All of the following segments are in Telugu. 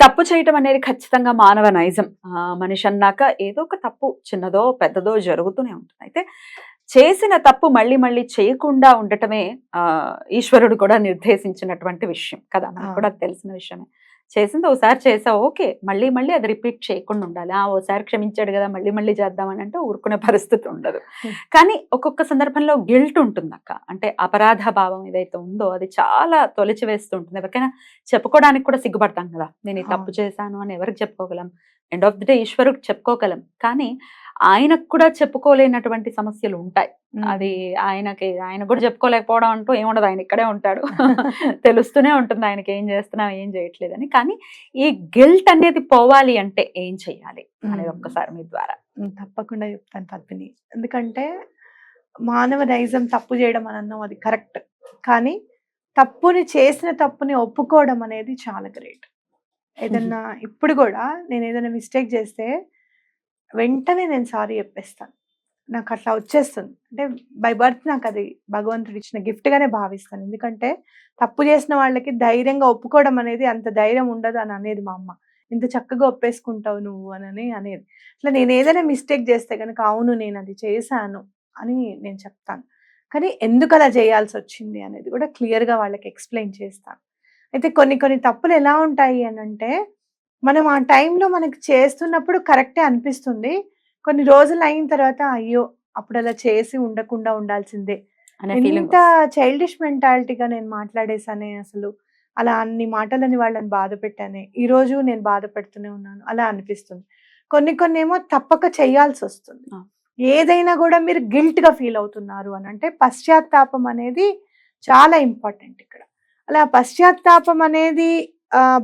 తప్పు చేయటం అనేది ఖచ్చితంగా మానవ నైజం. ఆ, మనిషి అన్నాక ఏదో ఒక తప్పు చిన్నదో పెద్దదో జరుగుతూనే ఉంటుంది. అయితే చేసిన తప్పు మళ్ళీ మళ్ళీ చేయకుండా ఉండటమే ఆ ఈశ్వరుడు కూడా నిర్దేశించినటువంటి విషయం కదా. మనకు ఆ. కూడా తెలిసిన విషయమే. చేసింది ఓసారి చేసా ఓకే. మళ్ళీ మళ్ళీ అది రిపీట్ చేయకుండా ఉండాలి. ఆ ఓసారి క్షమించాడు కదా మళ్ళీ మళ్ళీ చేద్దామని అంటే ఊరుకునే పరిస్థితి ఉండదు. కానీ ఒక్కొక్క సందర్భంలో గిల్ట్ ఉంటుంది అక్క అంటే అపరాధ భావం ఏదైతే ఉందో అది చాలా తొలిచి వేస్తూ ఉంటుంది. ఎవరికైనా చెప్పుకోవడానికి కూడా సిగ్గుపడతాం కదా. నేను ఈ తప్పు. చేశాను అని ఎవరికి చెప్పుకోగలం? ఎండ్ ఆఫ్ ది డే ఈశ్వరుడికి చెప్పుకోగలం. కానీ ఆయనకు కూడా చెప్పుకోలేనటువంటి సమస్యలు ఉంటాయి. అది ఆయనకి ఆయన కూడా చెప్పుకోలేకపోవడం అంటూ ఏముండదు. ఆయన ఇక్కడే ఉంటాడు. తెలుస్తూనే ఉంటుంది ఆయనకి ఏం చేస్తున్నాం ఏం చేయట్లేదని. కానీ ఈ గిల్ట్ అనేది పోవాలి అంటే ఏం చెయ్యాలి అనేది. ఒక్కసారి మీ ద్వారా. తప్పకుండా చెప్తాను పద్మిని. ఎందుకంటే మానవ నైజం తప్పు చేయడం అని అన్నాం అది కరెక్ట్. కానీ తప్పుని చేసిన తప్పుని ఒప్పుకోవడం అనేది చాలా గ్రేట్. ఏదన్నా ఇప్పుడు కూడా నేను ఏదైనా మిస్టేక్ చేస్తే వెంటనే నేను సారీ చెప్పేస్తాను. నాకు అట్లా వచ్చేస్తుంది. అంటే బై బర్త్ నాకు అది భగవంతుడు ఇచ్చిన గిఫ్ట్గానే భావిస్తాను. ఎందుకంటే తప్పు చేసిన వాళ్ళకి ధైర్యంగా ఒప్పుకోవడం అనేది అంత ధైర్యం ఉండదు అని అనేది మా అమ్మ. ఇంత చక్కగా ఒప్పేసుకుంటావు నువ్వు అని అనేది. అట్లా నేను ఏదైనా మిస్టేక్ చేస్తే కనుక అవును నేను అది చేశాను అని నేను చెప్తాను. కానీ ఎందుకు అలా చేయాల్సి వచ్చింది అనేది కూడా క్లియర్గా వాళ్ళకి ఎక్స్ప్లెయిన్ చేస్తాను. అయితే కొన్ని కొన్ని తప్పులు ఎలా ఉంటాయి అని అంటే మనం ఆ టైంలో మనకి చేస్తున్నప్పుడు కరెక్టే అనిపిస్తుంది. కొన్ని రోజులు అయిన తర్వాత అయ్యో! అప్పుడు అలా చేసి ఉండకుండా ఉండాల్సిందే. ఎంత చైల్డిష్ మెంటాలిటీగా నేను మాట్లాడేసానే అసలు అలా అన్ని మాటలని వాళ్ళని బాధ పెట్టానే ఈ రోజు నేను బాధపెడుతూనే ఉన్నాను అలా అనిపిస్తుంది. కొన్ని కొన్ని ఏమో తప్పక చేయాల్సి వస్తుంది. ఏదైనా కూడా మీరు గిల్ట్గా ఫీల్ అవుతున్నారు అని అంటే పశ్చాత్తాపం అనేది చాలా ఇంపార్టెంట్ ఇక్కడ. అలా పశ్చాత్తాపం అనేది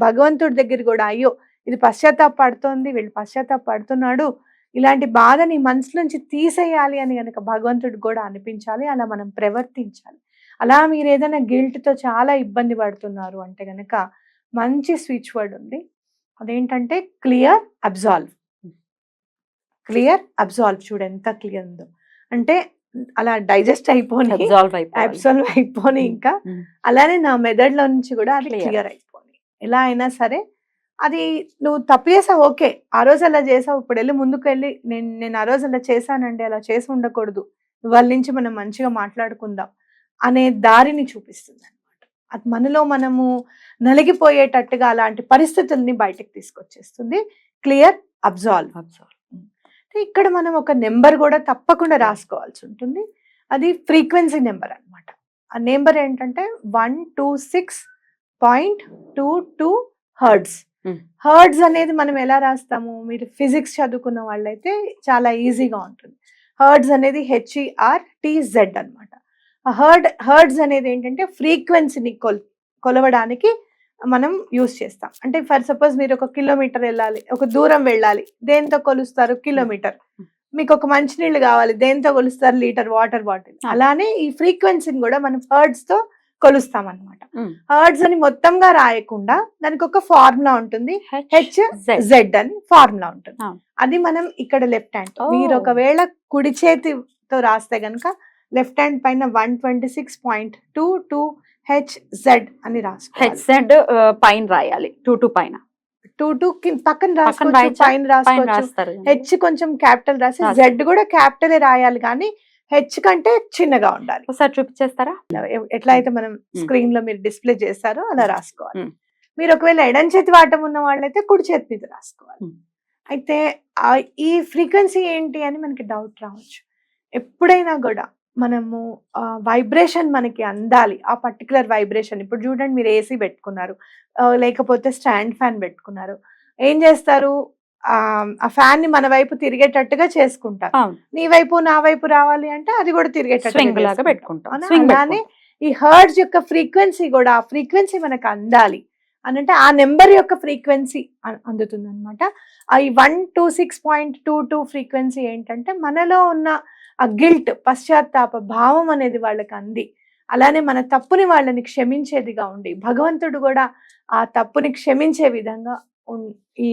భగవంతుడి దగ్గర కూడా అయ్యో ఇది పశ్చాత్తాప పడుతోంది వీళ్ళు పశ్చాత్తాప పడుతున్నాడు ఇలాంటి బాధని మనసు నుంచి తీసేయాలి అని కనుక భగవంతుడికి కూడా అనిపించాలి అలా మనం ప్రవర్తించాలి అలా మీరు ఏదైనా guilt తో చాలా ఇబ్బంది పడుతున్నారు అంటే గనక మంచి స్విచ్ వర్డ్ ఉంది అదేంటంటే క్లియర్ అబ్జాల్వ్ క్లియర్ అబ్జాల్వ్ చూడు ఎంత క్లియర్ ఉందో అంటే అలా డైజెస్ట్ అయిపోని అబ్జాల్వ్ అయిపోని Mm. ఇంకా. అలానే నా మెదడులో నుంచి కూడా అది. క్లియర్ అయిపోని ఎలా అయినా సరే అది నువ్వు తప్పు చేసావు ఓకే. ఆ రోజు అలా చేసావు ఇప్పుడు వెళ్ళి ముందుకు వెళ్ళి నేను నేను ఆ రోజు అలా చేశానండి అలా చేసి ఉండకూడదు. వాళ్ళ నుంచి మనం మంచిగా మాట్లాడుకుందాం అనే దారిని చూపిస్తుంది అనమాట అది మనలో మనము నలిగిపోయేటట్టుగా అలాంటి పరిస్థితుల్ని బయటకు తీసుకొచ్చేస్తుంది. Clear absolve. Absolve. ఇక్కడ మనం ఒక నెంబర్ కూడా తప్పకుండా రాసుకోవాల్సి ఉంటుంది. అది ఫ్రీక్వెన్సీ నెంబర్ అన్నమాట. ఆ నెంబర్ ఏంటంటే one two six point two two hertz. Hmm. Hertz అనేది మనం ఎలా రాస్తాము? మీరు ఫిజిక్స్ చదువుకున్న వాళ్ళైతే చాలా ఈజీగా ఉంటుంది. హర్డ్స్ అనేది H E R T Z అనమాట హర్డ్ హర్డ్స్ అనేది ఏంటంటే ఫ్రీక్వెన్సీని కొల్ కొలవడానికి మనం యూస్ చేస్తాం. అంటే ఫర్ సపోజ్ మీరు ఒక కిలోమీటర్ వెళ్ళాలి ఒక దూరం వెళ్ళాలి దేంతో కొలుస్తారు? కిలోమీటర్. మీకు ఒక మంచినీళ్ళు కావాలి దేంతో కొలుస్తారు? Litre water bottle. అలానే ఈ ఫ్రీక్వెన్సీని కూడా మనం హర్డ్స్తో కొలుస్తాం అనమాట. హర్డ్స్ అని మొత్తంగా రాయకుండా దానికి ఒక ఫార్ములా ఉంటుంది హెచ్. జెడ్ అని ఫార్ములా ఉంటుంది. అది మనం ఇక్కడ లెఫ్ట్ హ్యాండ్. మీరు ఒకవేళ కుడి చేతితో రాస్తే గనుక లెఫ్ట్ హ్యాండ్ పైన one twenty six point two two H Z అని రాసుకోవాలి హెడ్ పైన రాయాలి టూ టూ పైన టూ టూ పక్కన రాసుకోవచ్చు? పైన రాసుకోవచ్చు హెచ్ కొంచెం క్యాపిటల్ రాసి రాసి. జెడ్ కూడా క్యాపిటల్ రాయాలి కానీ హెచ్ కంటే చిన్నగా ఉండాలి. ఒకసారి చూపించేస్తారా? ఎట్లా అయితే మనం స్క్రీన్లో మీరు డిస్ప్లే చేస్తారో అలా రాసుకోవాలి. మీరు ఒకవేళ ఎడం చేతి వాటం ఉన్న వాళ్ళైతే కుడి చేతి మీద రాసుకోవాలి. అయితే ఈ ఫ్రీక్వెన్సీ ఏంటి అని మనకి డౌట్ రావచ్చు. ఎప్పుడైనా కూడా మనము వైబ్రేషన్ మనకి అందాలి. ఆ పర్టికులర్ వైబ్రేషన్. ఇప్పుడు చూడండి మీరు ఏసీ పెట్టుకున్నారు. లేకపోతే స్టాండ్ ఫ్యాన్ పెట్టుకున్నారు. ఏం చేస్తారు? ఆ ఫ్యాన్ని మన వైపు తిరిగేటట్టుగా చేసుకుంటారు. అవును. నీ వైపు నా వైపు రావాలి అంటే అది కూడా తిరిగేటట్టుగా చేసుకుంటాం. పెట్టుకుంటాం. అలానే ఈ హర్డ్స్ యొక్క ఫ్రీక్వెన్సీ కూడా ఆ ఫ్రీక్వెన్సీ మనకు అందాలి. అని అంటే ఆ నెంబర్ యొక్క ఫ్రీక్వెన్సీ అందుతుంది అనమాట ఈ one two six point two two frequency ఏంటంటే మనలో ఉన్న ఆ గిల్ట్ పశ్చాత్తాప భావం అనేది వాళ్ళకి అంది. అలానే మన తప్పుని వాళ్ళని క్షమించేదిగా ఉండి భగవంతుడు కూడా ఆ తప్పుని క్షమించే విధంగా ఈ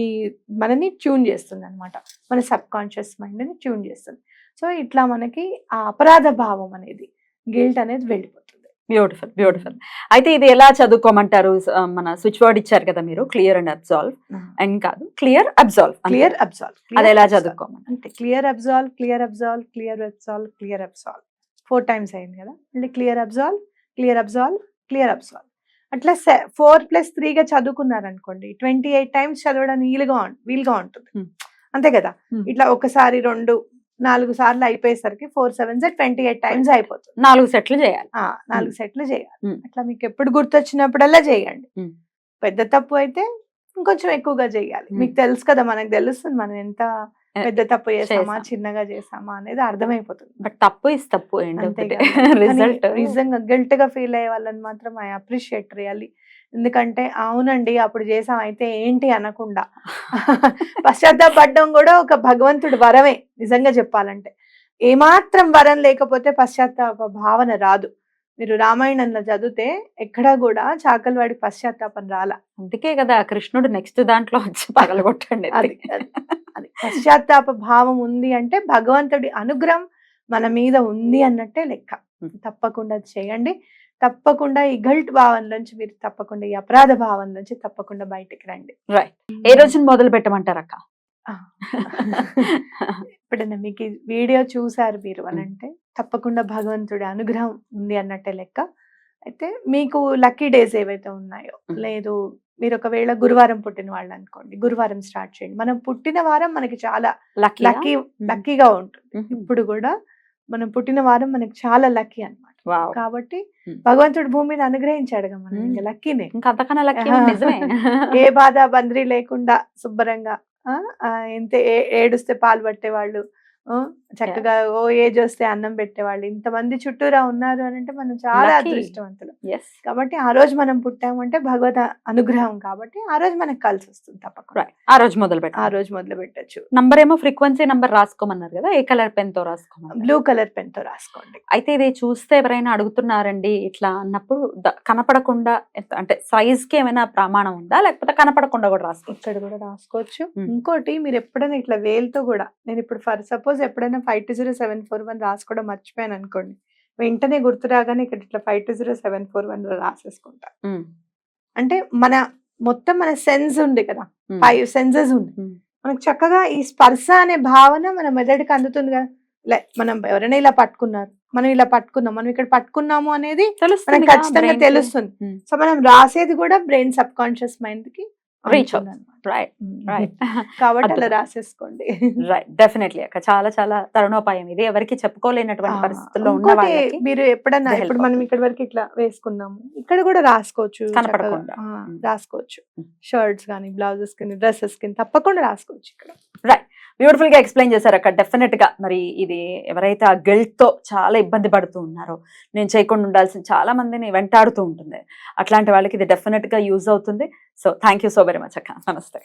మనని ట్యూన్ చేస్తుంది అనమాట మన సబ్ కాన్షియస్ మైండ్ని ట్యూన్ చేస్తుంది. సో ఇట్లా మనకి ఆ అపరాధ భావం అనేది గిల్ట్ అనేది వెళ్ళిపోతుంది. Beautiful beautiful. అయితే ఇది ఎలా చదువుకోమంటారు? మన స్విచ్ వర్డ్ ఇచ్చారు కదా మీరు క్లియర్ అండ్ అబ్జాల్వ్. అండ్ కాదు క్లియర్ అబ్జాల్వ్ క్లియర్ అబ్జాల్వ్ అది ఎలా చదువుకోమని అంటే clear absolve clear absolve clear absolve clear absolve. Four times అయింది కదా? మళ్ళీ clear absolve clear absolve clear absolve. అట్లా ఫోర్ ప్లస్ త్రీగా చదువుకున్నారనుకోండి ట్వంటీ ఎయిట్ టైమ్స్ చదవడానికి వీలుగా వీలుగా ఉంటుంది. అంతే కదా. ఇట్లా ఒకసారి రెండు నాలుగు సార్లు అయిపోయేసరికి four sevens twenty eight times అయిపోతుంది నాలుగు సెట్లు చేయాలి నాలుగు సెట్లు చేయాలి. అట్లా మీకు ఎప్పుడు గుర్తొచ్చినప్పుడల్లా చేయండి. పెద్ద తప్పు అయితే ఇంకొంచెం ఎక్కువగా చేయాలి. మీకు తెలుసు కదా మనకు తెలుస్తుంది మనం ఎంత పెద్ద తప్పు చేసామా చేసాం. చిన్నగా చేసామా అనేది అర్థమైపోతుంది. బట్ తప్పు ఇస్ తప్పు. రిజల్ట్ నిజంగా గిల్ట్గా ఫీల్ అయ్యే వాళ్ళని మాత్రం ఐ అప్రిషియేట్ రియల్లీ ఎందుకంటే అవునండి అప్పుడు చేసాం అయితే ఏంటి అనకుండా. పశ్చాత్తాపడడం కూడా ఒక భగవంతుడి వరమే నిజంగా చెప్పాలంటే. ఏమాత్రం వరం లేకపోతే పశ్చాత్తాప భావన రాదు. మీరు రామాయణంలో చదివితే ఎక్కడా కూడా చాకలివాడి పశ్చాత్తాపం రాలా. అందుకే కదా కృష్ణుడు నెక్స్ట్ దాంట్లో వచ్చి పగలగొట్టండి అది అది- పశ్చాత్తాప భావం ఉంది అంటే భగవంతుడి అనుగ్రహం మన మీద ఉంది అన్నట్టే లెక్క. తప్పకుండా చేయండి. తప్పకుండా ఈ గల్ట్ భావం నుంచి మీరు తప్పకుండా ఈ అపరాధ భావం నుంచి తప్పకుండా బయటికి రండి. Right. ఏ రోజున మొదలు పెట్టమంటారు అక్క? ఆ. ఎప్పుడైనా మీకు వీడియో చూసారు మీరు అని అంటే తప్పకుండా భగవంతుడి అనుగ్రహం ఉంది అన్నట్టే లెక్క. అయితే మీకు లక్కీ డేస్ ఏవైతే ఉన్నాయో. లేదు మీరు ఒకవేళ గురువారం పుట్టిన వాళ్ళు అనుకోండి గురువారం స్టార్ట్ చేయండి. మనం పుట్టిన వారం మనకి చాలా లక్కీ లక్కీ లక్కీగా ఉంటుంది. ఇప్పుడు కూడా మనం పుట్టిన వారం మనకి చాలా లక్కీ అన్నమాట. వావ్. కాబట్టి. భగవంతుడు భూమి మీద అనుగ్రహించాడుగా మనం ఇంకా. లక్కీనే. అంతకన్నా లక్కీ ఏ బాధ బంద్రి లేకుండా శుభ్రంగా ఎంత ఏ- ఏడుస్తే పాలు పట్టేవాళ్ళు చక్కగా ఓ ఏజ్ వస్తే అన్నం పెట్టేవాళ్ళు. ఇంతమంది చుట్టూరా ఉన్నారు అని అంటే మనం చాలా. అదృష్టవంతులు. ఎస్ కాబట్టి ఆ రోజు మనం పుట్టామంటే భగవత అనుగ్రహం కాబట్టి ఆ రోజు మనకు కలిసి వస్తుంది తప్పకుండా. రైట్ ఆ రోజు మొదలు ఆ పెట్టారు రోజు మొదలు పెట్టచ్చు. నంబర్ ఏమో ఫ్రీక్వెన్సీ నంబర్ రాసుకోమన్నారు కదా? ఏ కలర్ పెన్తో రాసుకోమన్నారు? బ్లూ కలర్ పెన్తో రాసుకోండి. అయితే ఇది చూస్తే ఎవరైనా అడుగుతున్నారండి ఇట్లా అన్నప్పుడు కనపడకుండా అంటే సైజ్కి ఏమైనా ప్రమాణం ఉందా? లేకపోతే కనపడకుండా కూడా రాసుకో ఇక్కడ కూడా రాసుకోవచ్చు. ఇంకోటి మీరు ఎప్పుడైనా ఇట్లా వేలుతో కూడా నేను ఇప్పుడు ఫర్ సపోజ్ ఎప్పుడైనా five two zero seven four one రాసుకోవడం మర్చిపోయాను అనుకోండి. వెంటనే గుర్తు రాగానే ఇక్కడ ఇట్లా five two zero seven four one రాసేసుకుంటా. అంటే మన మొత్తం మన సెన్స్ ఉంది కదా. ఫైవ్ సెన్సెస్ ఉంది. మనకు చక్కగా ఈ స్పర్శ అనే భావన మన మెదడుకి అందుతుంది కదా. మనం ఎవరైనా ఇలా పట్టుకున్నారు మనం ఇలా పట్టుకున్నాం మనం ఇక్కడ పట్టుకున్నాము అనేది మనకు ఖచ్చితంగా. తెలుస్తుంది. సో మనం రాసేది కూడా బ్రెయిన్ సబ్ కాన్షియస్ మైండ్కి అన్నమాట. రైట్. రైట్ కాబట్టి అలా. రాసేసుకోండి. రైట్ డెఫినెట్లీ అక్క. చాలా చాలా తరుణోపాయం ఇది. ఎవరికి చెప్పుకోలేనటువంటి పరిస్థితుల్లో ఉన్న వాళ్ళకి మీరు ఎప్పుడన్నా ఇప్పుడు మనం ఇక్కడ వరకు ఇట్లా వేసుకున్నాము ఇక్కడ కూడా రాసుకోవచ్చు. కనపడకుండా. రాసుకోవచ్చు. షర్ట్స్ కానీ బ్లౌజెస్ కానీ డ్రెస్సెస్ కానీ తప్పకుండా రాసుకోవచ్చు ఇక్కడ. బ్యూటిఫుల్గా ఎక్స్ప్లెయిన్ చేశారు అక్కడ డెఫినెట్గా. మరి ఇది ఎవరైతే ఆ గిల్ట్తో చాలా ఇబ్బంది పడుతూ ఉన్నారో నేను చేయకుండా ఉండాల్సిన చాలా మందిని వెంటాడుతూ ఉంటుంది. అట్లాంటి వాళ్ళకి ఇది డెఫినెట్గా యూజ్ అవుతుంది. So thank you so very much అక్క. నమస్తే.